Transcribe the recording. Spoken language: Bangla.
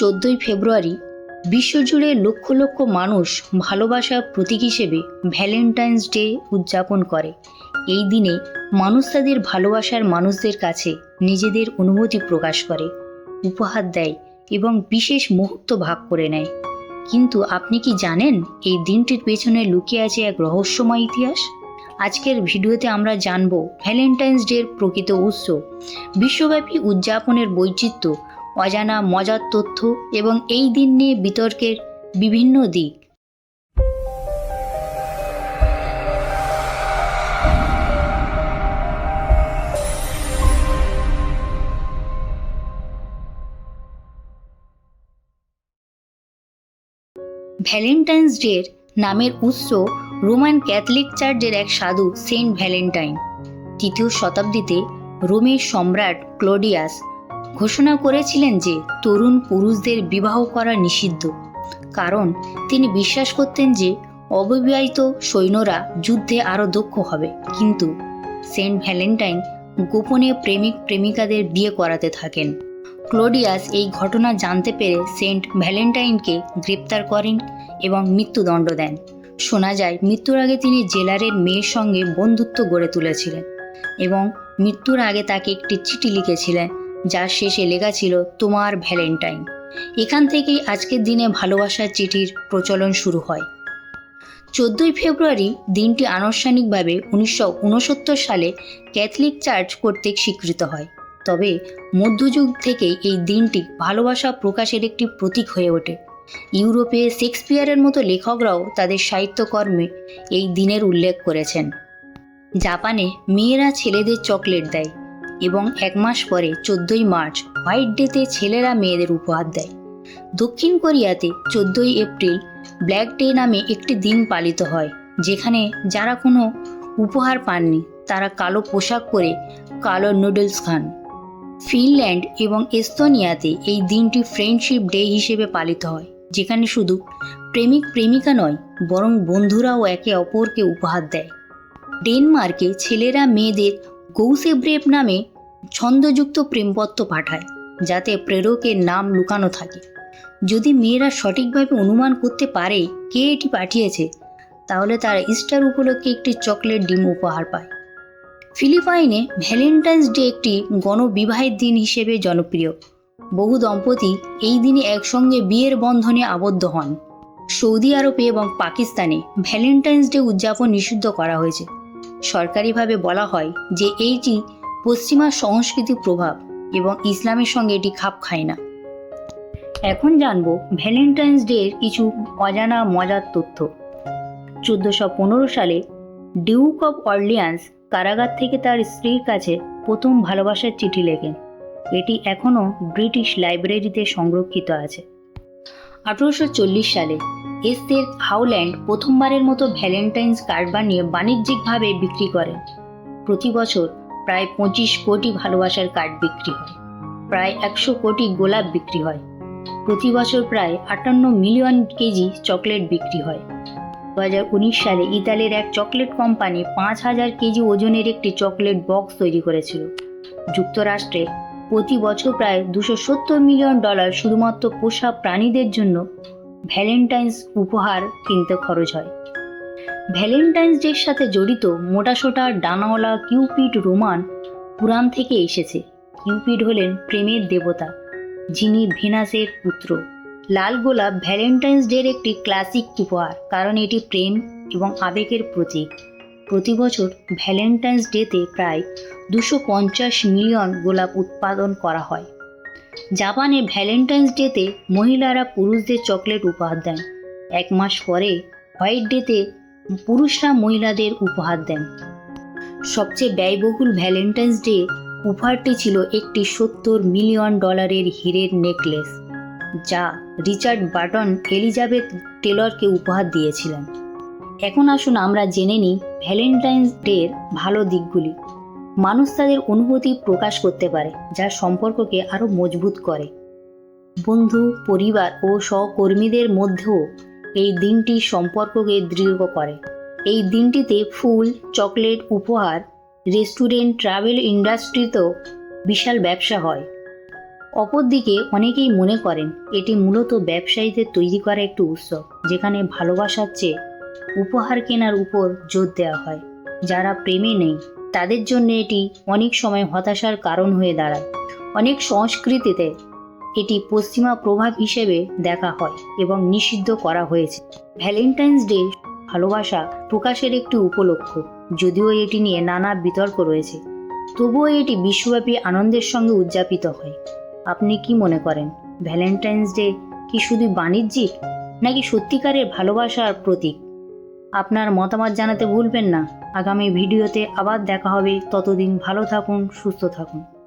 চোদ্দোই ফেব্রুয়ারি বিশ্বজুড়ে লক্ষ লক্ষ মানুষ ভালোবাসার প্রতীক হিসেবে ভ্যালেন্টাইন্স ডে উদযাপন করে। এই দিনে মানুষ তাদের ভালোবাসার মানুষদের কাছে নিজেদের অনুভূতি প্রকাশ করে, উপহার দেয় এবং বিশেষ মুহূর্ত ভাগ করে নেয়। কিন্তু আপনি কি জানেন এই দিনটির পেছনে লুকিয়ে আছে এক রহস্যময় ইতিহাস? আজকের ভিডিওতে আমরা জানব ভ্যালেন্টাইন্স ডের প্রকৃত উৎস। বিশ্বব্যাপী উদযাপনের বৈচিত্র্য অজানা মজার তথ্য এবং এই দিন নিয়ে বিতর্কের বিভিন্ন দিক। ভ্যালেন্টাইন্স ডের নামের উৎস রোমান ক্যাথলিক চার্চের এক সাধু সেন্ট ভ্যালেন্টাইন। তৃতীয় শতাব্দীতে রোমের সম্রাট ক্লোডিয়াস ঘোষণা করেছিলেন যে তরুণ পুরুষদের বিবাহ করা নিষিদ্ধ। কারণ তিনি বিশ্বাস করতেন যে অবিবাহিত সৈন্যরা যুদ্ধে আরও দক্ষ হবে। কিন্তু সেন্ট ভ্যালেন্টাইন গোপনে প্রেমিক প্রেমিকাদের বিয়ে করাতে থাকেন। ক্লোডিয়াস এই ঘটনা জানতে পেরে সেন্ট ভ্যালেন্টাইনকে গ্রেপ্তার করেন এবং মৃত্যুদণ্ড দেন। শোনা যায়, মৃত্যুর আগে তিনি জেলারের মেয়ের সঙ্গে বন্ধুত্ব গড়ে তুলেছিলেন এবং মৃত্যুর আগে তাকে একটি চিঠি লিখেছিলেন। যার শেষে লেখা ছিল, তোমার ভ্যালেন্টাইন। এখান থেকেই আজকের দিনে ভালোবাসার চিঠির প্রচলন শুরু হয়। চোদ্দই ফেব্রুয়ারি দিনটি আনুষ্ঠানিকভাবে উনিশশো উনসত্তর সালে ক্যাথলিক চার্চ কর্তৃক স্বীকৃত হয়। তবে মধ্যযুগ থেকেই এই দিনটি ভালোবাসা প্রকাশের একটি প্রতীক হয়ে ওঠে। ইউরোপে শেক্সপিয়ারের মতো লেখকরাও তাদের সাহিত্যকর্মে এই দিনের উল্লেখ করেছেন। জাপানে মেয়েরা ছেলেদের চকলেট দেয়। এবং এক মাস পরে, চোদ্দই মার্চ, হোয়াইট ডেতে ছেলেরা মেয়েদের উপহার দেয়। দক্ষিণ কোরিয়াতে চোদ্দোই এপ্রিল, ব্ল্যাক ডে নামে একটি দিন পালিত হয়, যেখানে যারা কোনো উপহার পাননি, তারা কালো পোশাক পরে কালো নুডলস খান। ফিনল্যান্ড এবং এস্তোনিয়াতে এই দিনটি ফ্রেন্ডশিপ ডে হিসেবে পালিত হয়, যেখানে শুধু প্রেমিক প্রেমিকা নয়, বরং বন্ধুরাও একে অপরকে উপহার দেয়। ডেনমার্কে ছেলেরা মেয়েদের গৌসে ব্রেভ নামে ছন্দযুক্ত প্রেমপত্র পাঠায়, যাতে প্রেরকের নাম লুকানো থাকে। যদি মেয়েরা সঠিকভাবে অনুমান করতে পারে কে এটি পাঠিয়েছে, তাহলে তারা ইস্টার উপলক্ষে একটি চকলেট ডিম উপহার পায়। ফিলিপাইনে ভ্যালেন্টাইন্স ডে একটি গণবিবাহের দিন হিসেবে জনপ্রিয়। বহু দম্পতি এই দিনে একসঙ্গে বিয়ের বন্ধনে আবদ্ধ হন। সৌদি আরবে এবং পাকিস্তানে ভ্যালেন্টাইন্স ডে উদযাপন নিষিদ্ধ করা হয়েছে। সরকারিভাবে বলা হয় যে এইটি পশ্চিমা সংস্কৃতির প্রভাব এবং ইসলামের সঙ্গে এটি খাপ খায় না। এখন জানব ভ্যালেন্টাইন্স ডের কিছু অজানা মজার তথ্য। চোদ্দোশো পনেরো সালে ডিউক অফ অর্লিয়ান্স কারাগার থেকে তার স্ত্রীর কাছে প্রথম ভালোবাসার চিঠি লেখেন। এটি এখনও ব্রিটিশ লাইব্রেরিতে সংরক্ষিত আছে। আঠেরোশো চল্লিশ সালে এস্তের হাউল্যান্ড প্রথমবারের মতো ভ্যালেন্টাইন্স কার্ড বানিয়ে বাণিজ্যিকভাবে বিক্রি করেন প্রতি বছর প্রায় পঁচিশ কোটি ভালোবাসার কার্ড বিক্রি হয়। প্রায় একশো কোটি গোলাপ বিক্রি হয়। প্রতি বছর প্রায় আটান্ন মিলিয়ন কেজি চকলেট বিক্রি হয়। দু হাজার উনিশ সালে ইতালির এক চকলেট কোম্পানি পাঁচ হাজার কেজি ওজনের একটি চকলেট বক্স তৈরি করেছিল। যুক্তরাষ্ট্রে প্রতি বছর প্রায় দুশো সত্তর মিলিয়ন ডলার শুধুমাত্র পোষা প্রাণীদের জন্য ভ্যালেন্টাইন্স উপহার কিনতে খরচ হয়। ভ্যালেন্টাইন্স ডের সাথে জড়িত মোটাসোটা ডানাওয়ালা, কিউপিড রোমান পুরাণ থেকে এসেছে। কিউপিড হলেন প্রেমের দেবতা, যিনি ভেনাসের পুত্র। লাল গোলাপ ভ্যালেন্টাইন্স ডের একটি ক্লাসিক উপহার, কারণ এটি প্রেম এবং আবেগের প্রতীক। প্রতি বছর ভ্যালেন্টাইন্স ডেতে প্রায় দুশো মিলিয়ন গোলাপ উৎপাদন করা হয়। জাপানে ভ্যালেন্টাইন্স ডেতে মহিলারা পুরুষদের চকলেট উপহার দেন। এক মাস পরে হোয়াইট ডেতে পুরুষরা মহিলাদের উপহার দেন। সবচেয়ে ব্যয়বহুল ভ্যালেন্টাইন্স ডে উপহারটি ছিল একটি সত্তর মিলিয়ন ডলারের হীরের নেকলেস, যা রিচার্ড বাটন এলিজাবেথ টেলরকে উপহার দিয়েছিলেন। এখন আসুন আমরা জেনে নিই ভ্যালেন্টাইন্স ডের ভালো দিকগুলি। মানুষ তাদের অনুভূতি প্রকাশ করতে পারে, যা সম্পর্ককে আরও মজবুত করে। বন্ধু, পরিবার ও সহকর্মীদের মধ্যেও এই দিনটি সম্পর্ককে দৃঢ় করে। এই দিনটিতে ফুল, চকলেট উপহার, রেস্টুরেন্ট ট্রাভেল ইন্ডাস্ট্রিতেও বিশাল ব্যবসা হয়। অপরদিকে অনেকেই মনে করেন, এটি মূলত ব্যবসায়ীদের তৈরি করা একটি উৎসব, যেখানে ভালোবাসার চেয়ে উপহার কেনার উপর জোর দেওয়া হয়। যারা প্রেমে নেই তাদের জন্য এটি অনেক সময় হতাশার কারণ হয়ে দাঁড়ায়। অনেক সংস্কৃতিতে এটি পশ্চিমা প্রভাব হিসেবে দেখা হয় এবং নিষিদ্ধ করা হয়েছে। ভ্যালেন্টাইন্স ডে ভালোবাসা প্রকাশের একটি উপলক্ষ, যদিও এটি নিয়ে নানা বিতর্ক রয়েছে। তবুও এটি বিশ্বব্যাপী আনন্দের সঙ্গে উদযাপিত হয়। আপনি কি মনে করেন, ভ্যালেন্টাইন্স ডে কি শুধু বাণিজ্যিক, নাকি সত্যিকারের ভালোবাসার প্রতীক? আপনার মতামত জানাতে ভুলবেন না। আগামী ভিডিওতে আবার দেখা হবে। ততদিন ভালো থাকুন সুস্থ থাকুন।